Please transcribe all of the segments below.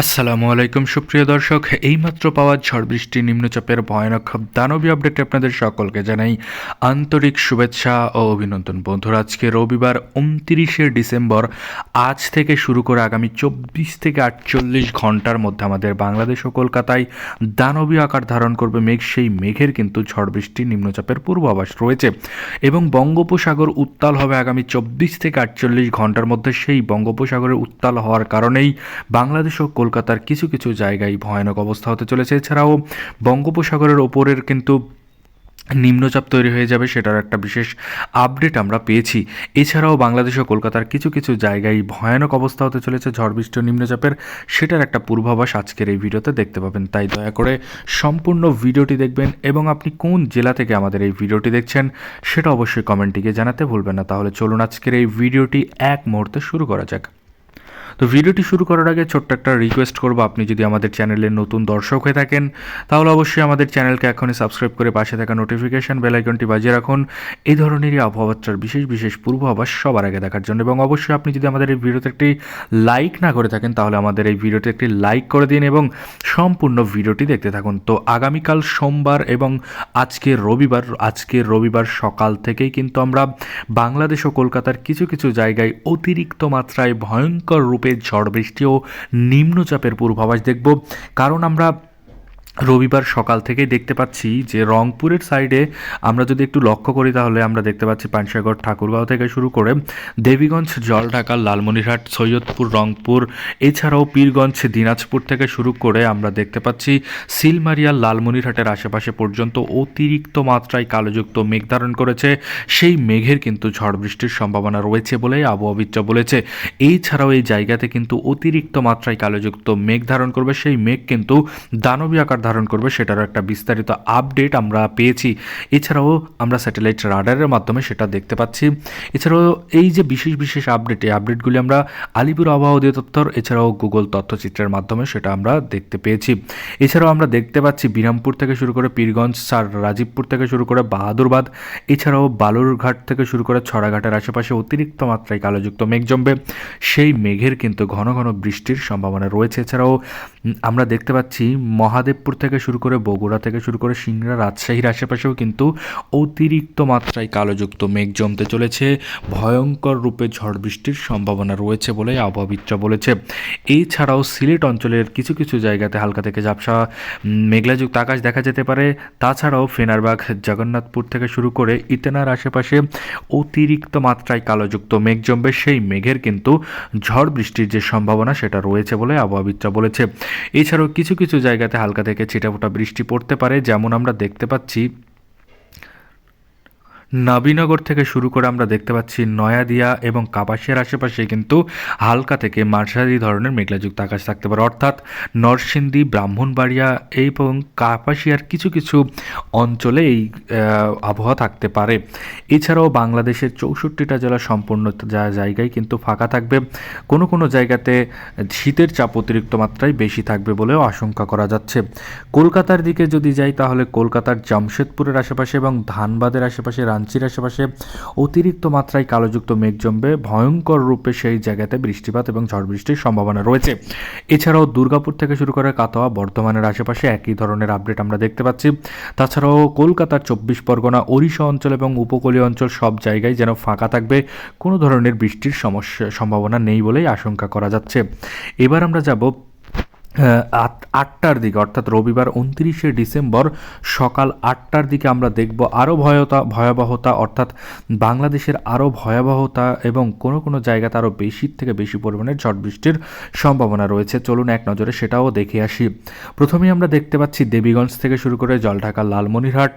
আসসালামু আলাইকুম, সুপ্রিয় দর্শক। এইমাত্র পাওয়া ঝড় বৃষ্টি, নিম্নচাপের ভয়ানক দানবী আপডেটে আপনাদের সকলকে জানাই আন্তরিক শুভেচ্ছা ও অভিনন্দন। বন্ধুরা, আজকে রবিবার উনতিরিশে ডিসেম্বর, আজ থেকে শুরু করে আগামী চব্বিশ থেকে আটচল্লিশ ঘণ্টার মধ্যে আমাদের বাংলাদেশ ও কলকাতায় দানবী আকার ধারণ করবে মেঘ। সেই মেঘের কিন্তু ঝড় বৃষ্টি, নিম্নচাপের পূর্বাভাস রয়েছে এবং বঙ্গোপসাগর উত্তাল হবে আগামী চব্বিশ থেকে আটচল্লিশ ঘণ্টার মধ্যে। সেই বঙ্গোপসাগরের উত্তাল হওয়ার কারণেই বাংলাদেশ ও কলকাতার কিছু কিছু জায়গায় ভয়ানক অবস্থা হতে চলেছে। এছাড়াও বঙ্গোপসাগরের ওপরের কিন্তু নিম্নচাপ তৈরি হয়ে যাবে সেটার একটা বিশেষ আপডেট আমরা পেয়েছি। এছাড়াও বাংলাদেশ ও কলকাতার কিছু কিছু জায়গায় ভয়ানক অবস্থা হতে চলেছে। ঝড় বৃষ্টি ও নিম্নচাপের সেটার একটা পূর্বাভাস আজকের এই ভিডিওতে দেখতে পাবেন। তাই দয়া করে সম্পূর্ণ ভিডিওটি দেখবেন এবং আপনি কোন জেলা থেকে আমাদের এই ভিডিওটি দেখছেন সেটা অবশ্যই কমেন্টটিকে জানাতে ভুলবেন না। তাহলে চলুন আজকের এই ভিডিওটি এক মুহূর্তে শুরু করা যাক। তো ভিডিওটি শুরু করার আগে ছোট্ট একটা রিকোয়েস্ট করব। আপনি যদি আমাদের চ্যানেলের নতুন দর্শক হয়ে থাকেন, তাহলে অবশ্যই আমাদের চ্যানেলকে এখনই সাবস্ক্রাইব করে পাশে থাকা নোটিফিকেশান বেলাইকনটি বাজিয়ে রাখুন। এই ধরনেরই আবহাওয়ার বিশেষ বিশেষ পূর্বাভাস সবার আগে দেখার জন্য। এবং অবশ্যই আপনি যদি আমাদের এই ভিডিওতে একটি লাইক না করে থাকেন, তাহলে আমাদের এই ভিডিওতে একটি লাইক করে দিন এবং সম্পূর্ণ ভিডিওটি দেখতে থাকুন। তো আগামীকাল সোমবার এবং আজকে রবিবার আজকে রবিবার সকাল থেকেই কিন্তু আমরা বাংলাদেশ ও কলকাতার কিছু কিছু জায়গায় অতিরিক্ত মাত্রায় ভয়ঙ্কর রূপে ঝড় বৃষ্টি ও নিম্নচাপের পূর্বাভাস দেখব। কারণ আমরা রবিবার সকাল থেকেই দেখতে পাচ্ছি যে রংপুরের সাইডে আমরা যদি একটু লক্ষ্য করি তাহলে আমরা দেখতে পাচ্ছি পানসাগর ঠাকুরগাঁও থেকে শুরু করে দেবীগঞ্জ, জলঢাকা, লালমনিরহাট, সৈয়দপুর, রংপুর, এছাড়াও পীরগঞ্জ, দিনাজপুর থেকে শুরু করে আমরা দেখতে পাচ্ছি সিলমারিয়া লালমনিরহাটের আশেপাশে পর্যন্ত অতিরিক্ত মাত্রায় কালোযুক্ত মেঘ ধারণ করেছে। সেই মেঘের কিন্তু ঝড় বৃষ্টির সম্ভাবনা রয়েছে বলেই আবহাওয়াবিদরা বলেছে। এছাড়াও এই জায়গাতে কিন্তু অতিরিক্ত মাত্রায় কালোযুক্ত মেঘ ধারণ করবে। সেই মেঘ কিন্তু দানবী আকার ধারণ করবে সেটারও একটা বিস্তারিত আপডেট আমরা পেয়েছি। এছাড়াও আমরা স্যাটেলাইট রাডারের মাধ্যমে সেটা দেখতে পাচ্ছি। এছাড়াও এই যে বিশেষ বিশেষ আপডেট এই আপডেটগুলি আমরা আলিপুর আবহাওয়া অধিদপ্তর, এছাড়াও গুগল তথ্যচিত্রের মাধ্যমে সেটা আমরা দেখতে পেয়েছি। এছাড়াও আমরা দেখতে পাচ্ছি বিরামপুর থেকে শুরু করে পীরগঞ্জ সার রাজীবপুর থেকে শুরু করে বাহাদুরবাদ, এছাড়াও বালুরঘাট থেকে শুরু করে ছড়াঘাটের আশেপাশে অতিরিক্ত মাত্রায় কালোযুক্ত মেঘ জমবে। সেই মেঘের কিন্তু ঘন ঘন বৃষ্টির সম্ভাবনা রয়েছে। এছাড়াও আমরা দেখতে পাচ্ছি মহাদেবপুর থেকে শুরু করে বগুড়া থেকে শুরু করে সিংড়া, রাজশাহীর আশেপাশেও কিন্তু অতিরিক্ত মাত্রায় কালোযুক্ত মেঘ জমতে চলেছে। ভয়ঙ্কর রূপে ঝড় বৃষ্টির সম্ভাবনা রয়েছে বলে আবহাওয়াবিদরা বলেছে। এছাড়াও সিলেট অঞ্চলের কিছু কিছু জায়গাতে হালকা থেকে ঝাপসা মেঘলাযুক্ত আকাশ দেখা যেতে পারে। তাছাড়াও ফেনারবাগ, জগন্নাথপুর থেকে শুরু করে ইতেনার আশেপাশে অতিরিক্ত মাত্রায় কালোযুক্ত মেঘ জমবে। সেই মেঘের কিন্তু ঝড় বৃষ্টির যে সম্ভাবনা সেটা রয়েছে বলে আবহাওয়াবিদরা বলেছে। এছাড়াও কিছু কিছু জায়গাতে হালকা থেকে ছিটাফোটা বৃষ্টি পড়তে পারে যেমন আমরা দেখতে পাচ্ছি। নবীনগর থেকে শুরু করে আমরা দেখতে পাচ্ছি নয়াদিয়া এবং কাপাসিয়ার আশেপাশে কিন্তু হালকা থেকে মাঝারি ধরনের মেঘলাযুক্ত আকাশ থাকতে পারে। অর্থাৎ নরসিংদী, ব্রাহ্মণবাড়িয়া এবং কাপাসিয়ার কিছু কিছু অঞ্চলে এই আবহাওয়া থাকতে পারে। এছাড়াও বাংলাদেশের চৌষট্টিটা জেলা সম্পূর্ণ যা জায়গায় কিন্তু ফাঁকা থাকবে। কোনো কোনো জায়গাতে শীতের চাপ অতিরিক্ত মাত্রায় বেশি থাকবে বলেও আশঙ্কা করা যাচ্ছে। কলকাতার দিকে যদি যাই তাহলে কলকাতার জামশেদপুরের আশেপাশে এবং ধানবাদের আশেপাশে রাঞ্চির আশেপাশে অতিরিক্ত মাত্রায় কালোযুক্ত মেঘ জমবে। ভয়ঙ্কর রূপে সেই জায়গাতে বৃষ্টিপাত এবং ঝড় বৃষ্টির সম্ভাবনা রয়েছে। এছাড়াও দুর্গাপুর থেকে শুরু করে কাতোয়া বর্ধমানের আশেপাশে একই ধরনের আপডেট আমরা দেখতে পাচ্ছি। তাছাড়াও কলকাতার চব্বিশ পরগনা, ওড়িশা অঞ্চল এবং উপকূলীয় অঞ্চল সব জায়গায় যেন ফাঁকা থাকবে। কোনো ধরনের বৃষ্টির সমস্যা, সম্ভাবনা নেই বলেই আশঙ্কা করা যাচ্ছে। এবার আমরা যাব আটটার দিকে, অর্থাৎ রবিবার উনত্রিশে ডিসেম্বর সকাল আটটার দিকে আমরা দেখব আরও ভয়তা, ভয়াবহতা, অর্থাৎ বাংলাদেশের আরও ভয়াবহতা এবং কোনো কোনো জায়গাতে আরও বেশি থেকে বেশি পরিমাণে ঝড় বৃষ্টির সম্ভাবনা রয়েছে। চলুন এক নজরে সেটাও দেখে আসি। প্রথমেই আমরা দেখতে পাচ্ছি দেবীগঞ্জ থেকে শুরু করে জলঢাকা, লালমনিরহাট।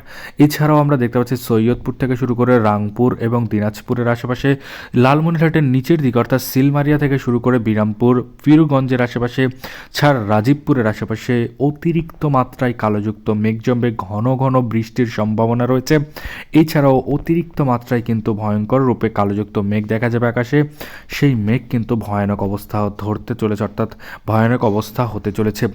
এছাড়াও আমরা দেখতে পাচ্ছি সৈয়দপুর থেকে শুরু করে রাংপুর এবং দিনাজপুরের আশেপাশে লালমনিরহাটের নিচের দিকে, অর্থাৎ সিলমারিয়া থেকে শুরু করে বিরামপুর পীরগঞ্জের আশেপাশে ছাড় রাজীবপুরের আশেপাশে অতিরিক্ত মাত্রায় কালোযুক্ত মেঘ জমবে ঘন ঘন বৃষ্টির সম্ভাবনা রয়েছে। এছাড়াও অতিরিক্ত মাত্রায় কিন্তু ভয়ঙ্কর রূপে কালোযুক্ত মেঘ দেখা যাবে আকাশে। সেই মেঘ কিন্তু ভয়ানক অবস্থা ধরতে চলেছে, অর্থাৎ ভয়ানক অবস্থা হতে চলেছে।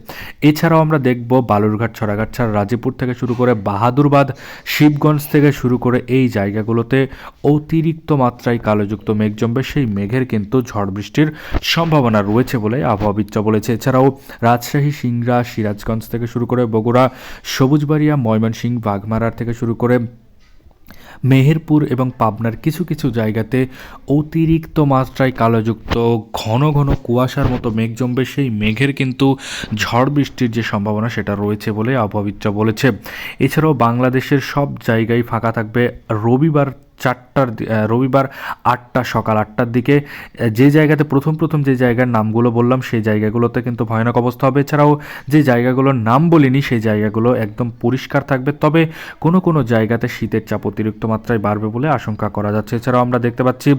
এছাড়াও আমরা দেখব বালুরঘাট, ছড়াঘাট ছাড়া রাজীবপুর থেকে শুরু করে বাহাদুরবাদ, শিবগঞ্জ থেকে শুরু করে এই জায়গাগুলোতে অতিরিক্ত মাত্রায় কালোযুক্ত মেঘ জমবে সেই মেঘের কিন্তু ঝড় বৃষ্টির সম্ভাবনা রয়েছে বলে আবহাওয়াবিদরা বলেছে। এছাড়াও রাজশাহী, সিংড়া, সিরাজগঞ্জ থেকে শুরু করে বগুড়া, সবুজবাড়িয়া, ময়মনসিংহ বাঘমারার থেকে শুরু করে মেহেরপুর এবং পাবনার কিছু কিছু জায়গাতে অতিরিক্ত মাত্রায় কালোযুক্ত, ঘন ঘন কুয়াশার মতো মেঘ জমবে। সেই মেঘের কিন্তু ঝড় বৃষ্টির যে সম্ভাবনা, সেটা রয়েছে বলে আবহাওয়াবিদরা বলেছে। এছাড়াও বাংলাদেশের সব জায়গায় ফাঁকা থাকবে। রবিবার চারটার রবিবার আটটা, সকাল আটটার দিকে। যে জায়গাতে প্রথম প্রথম যে জায়গার নামগুলো বললাম, সেই জায়গাগুলোতে কিন্তু ভয়ানক অবস্থা হবে। এছাড়াও যে জায়গাগুলোর নাম বলিনি, সেই জায়গাগুলো একদম পরিষ্কার থাকবে। তবে কোনো কোনো জায়গাতে শীতের চাপ অতিরিক্ত মাত্রায় বাড়বে বলে আশঙ্কা করা যাচ্ছে। এছাড়াও আমরা দেখতে পাচ্ছি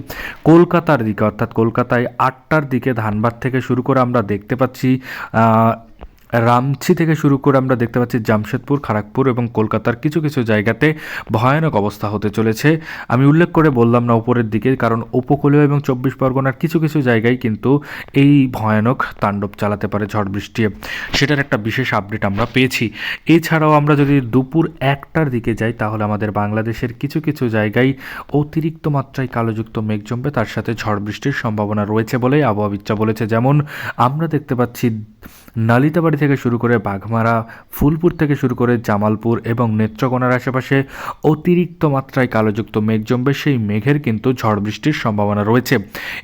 কলকাতার দিকে, অর্থাৎ কলকাতায় আটটার দিকে ধানবাদ থেকে শুরু করে আমরা দেখতে পাচ্ছি রামছি থেকে শুরু করে আমরা দেখতে পাচ্ছি জামশেদপুর খড়গপুর এবং কলকাতার কিছু কিছু জায়গাতে ভয়ানক অবস্থা হতে চলেছে। আমি উল্লেখ করে বললাম না উপরের দিকে, কারণ উপকূলীয় এবং চব্বিশ পরগনার কিছু কিছু জায়গায় কিন্তু এই ভয়ানক তাণ্ডব চালাতে পারে ঝড় বৃষ্টি। সেটার একটা বিশেষ আপডেট আমরা পেয়েছি। এছাড়াও আমরা যদি দুপুর একটার দিকে যাই, তাহলে আমাদের বাংলাদেশের কিছু কিছু জায়গায় অতিরিক্ত মাত্রায় কালোযুক্ত মেঘ জমবে, তার সাথে ঝড় বৃষ্টির সম্ভাবনা রয়েছে বলেই আবহাওয়াবিদরা বলেছে। যেমন আমরা দেখতে পাচ্ছি নালিতাবাড়ি থেকে শুরু করে বাঘমারা, ফুলপুর থেকে শুরু করে জামালপুর এবং নেত্রকোনার আশেপাশে অতিরিক্ত মাত্রায় কালোযুক্ত মেঘ জমবে, সেই মেঘের কিন্তু ঝড় বৃষ্টির সম্ভাবনা রয়েছে।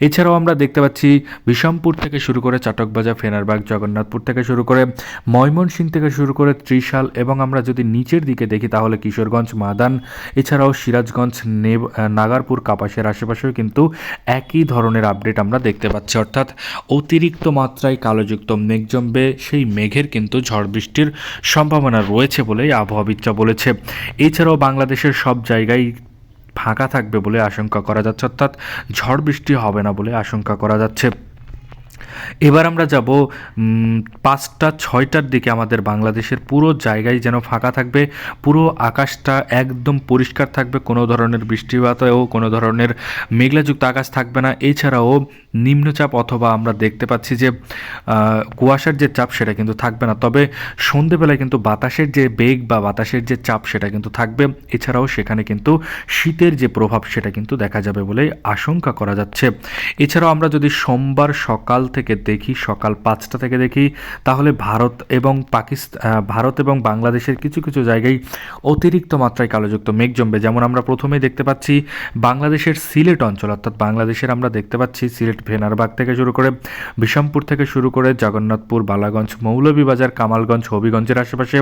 এছাড়াও আমরা দেখতে পাচ্ছি বিষমপুর থেকে শুরু করে চাটকবাজার, ফেনারবাগ, জগন্নাথপুর থেকে শুরু করে ময়মনসিংহ থেকে শুরু করে ত্রিশাল এবং আমরা যদি নিচের দিকে দেখি তাহলে কিশোরগঞ্জ, মাদান, এছাড়াও সিরাজগঞ্জ, নেব নাগারপুর, কাপাসের আশেপাশেও কিন্তু একই ধরনের আপডেট আমরা দেখতে পাচ্ছি। অর্থাৎ অতিরিক্ত মাত্রায় কালোযুক্ত মেঘ জমবে, সেই মেঘের কিন্তু ঝড় বৃষ্টির সম্ভাবনা রয়েছে বলেই আবহাওয়াবিদরা বলেছে। এছাড়াও বাংলাদেশের সব জায়গায় ফাঁকা থাকবে বলে আশঙ্কা করা যাচ্ছে, অর্থাৎ ঝড় বৃষ্টি হবে না বলে আশঙ্কা করা যাচ্ছে। এবার আমরা যাব পাঁচটা, ছয়টার দিকে আমাদের বাংলাদেশের পুরো জায়গায় যেন ফাঁকা থাকবে, পুরো আকাশটা একদম পরিষ্কার থাকবে, কোনো ধরনের বৃষ্টিপাতেও, কোনো ধরনের মেঘলাযুক্ত আকাশ থাকবে না। এছাড়াও নিম্নচাপ অথবা আমরা দেখতে পাচ্ছি যে কুয়াশার যে চাপ সেটা কিন্তু থাকবে না। তবে সন্ধেবেলায় কিন্তু বাতাসের যে বেগ বা বাতাসের যে চাপ সেটা কিন্তু থাকবে। এছাড়াও সেখানে কিন্তু শীতের যে প্রভাব সেটা কিন্তু দেখা যাবে বলে আশঙ্কা করা যাচ্ছে। এছাড়াও আমরা যদি সোমবার সকাল থেকে দেখি, সকাল পাঁচটা থেকে দেখি। তাহলে ভারত এবং পাকিস্তান ভারত এবং বাংলাদেশের কিছু কিছু জায়গায় অতিরিক্ত মাত্রায় কালোযুক্ত মেঘ জমবে। যেমন আমরা প্রথমেই দেখতে পাচ্ছি, বাংলাদেশের সিলেট অঞ্চল, অর্থাৎ বাংলাদেশের আমরা দেখতে পাচ্ছি সিলেট ভেনারবাগ থেকে শুরু করে বিষমপুর থেকে শুরু করে জগন্নাথপুর, বালাগঞ্জ, মৌলভীবাজার, কামালগঞ্জ, হবিগঞ্জের আশেপাশে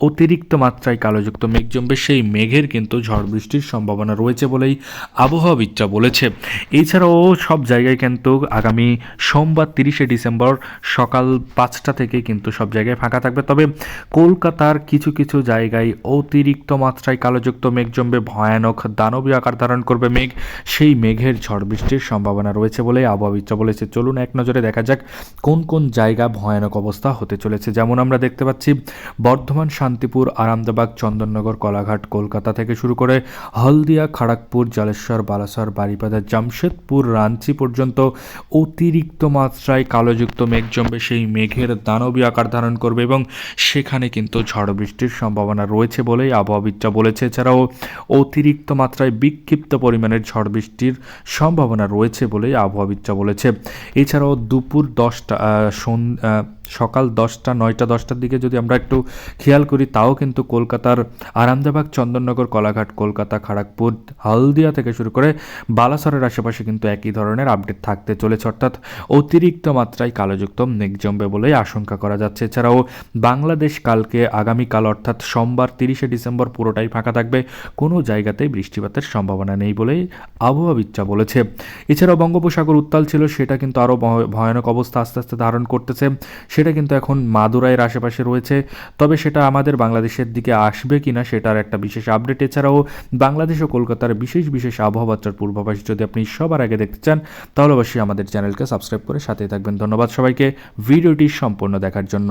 অতিরিক্ত মাত্রায় কালোযুক্ত মেঘ জমবে। সেই মেঘের কিন্তু ঝড় বৃষ্টির সম্ভাবনা রয়েছে বলেই আবহাওয়াবিদরা বলেছে। এছাড়াও সব জায়গায় কিন্তু আগামী সোমবার তিরিশে ডিসেম্বর সকাল পাঁচটা থেকে কিন্তু সব জায়গায় ফাঁকা থাকবে। তবে কলকাতার কিছু কিছু জায়গায় অতিরিক্ত মাত্রায় কালোযুক্ত মেঘ জমবে। ভয়ানক দানবীয় আকার ধারণ করবে মেঘ। সেই মেঘের ঝড় বৃষ্টির সম্ভাবনা রয়েছে বলে আবহাওয়াবিদরা বলেছে। চলুন এক নজরে দেখা যাক কোন কোন জায়গা ভয়ানক অবস্থা হতে চলেছে। যেমন আমরা দেখতে পাচ্ছি, বর্ধমান, শান্তিপুর আরামদাবাগ চন্দননগর, কলাঘাট, কলকাতা থেকে শুরু করে হলদিয়া খড়গপুর জলেশ্বর, বালাসর, বারিপাদা, জামশেদপুর রাঞ্চি পর্যন্ত অতিরিক্ত মাত্রায় কালোযুক্ত মেঘ জমবে সেই মেঘের দানবী আকার ধারণ করবে এবং সেখানে কিন্তু ঝড় বৃষ্টির সম্ভাবনা রয়েছে বলেই আবহাওয়াবিদরা বলেছে। এছাড়াও অতিরিক্ত মাত্রায় বিক্ষিপ্ত পরিমাণের ঝড় বৃষ্টির সম্ভাবনা রয়েছে বলেই আবহাওয়াবিদরা বলেছে। এছাড়াও দুপুর দশটা আহ, সন- আহ, সকাল দশটা, নয়টা, দশটার দিকে যদি আমরা একটু খেয়াল করি, তাও কিন্তু কলকাতার আরামদাবাগ চন্দননগর, কলাঘাট, কলকাতা খড়গপুর হলদিয়া থেকে শুরু করে বালাসরের আশেপাশে কিন্তু একই ধরনের আপডেট থাকতে চলেছে। অর্থাৎ অতিরিক্ত মাত্রায় কালোযুক্ত মেঘ জমবে বলেই আশঙ্কা করা যাচ্ছে। এছাড়াও বাংলাদেশ কালকে আগামীকাল, অর্থাৎ সোমবার তিরিশে ডিসেম্বর, পুরোটাই ফাঁকা থাকবে। কোনো জায়গাতেই বৃষ্টিপাতের সম্ভাবনা নেই বলেই আবহাওয়াবিদরা বলেছে। এছাড়াও বঙ্গোপসাগর উত্তাল ছিল, সেটা কিন্তু আরও ভয়ানক অবস্থা আস্তে আস্তে ধারণ করতেছে। সেটা কিন্তু এখন মাদুরাইয়ের আশেপাশে রয়েছে। তবে সেটা আমাদের বাংলাদেশের দিকে আসবে কি না সেটার একটা বিশেষ আপডেট। এছাড়াও বাংলাদেশ ও কলকাতার বিশেষ বিশেষ আবহাওয়াত্রার পূর্বাভাস যদি আপনি সবার আগে দেখতে চান, তাহলে অবশ্যই আমাদের চ্যানেলকে সাবস্ক্রাইব করে সাথে থাকবেন। ধন্যবাদ সবাইকে। ভিডিওটি সম্পূর্ণ দেখার জন্য।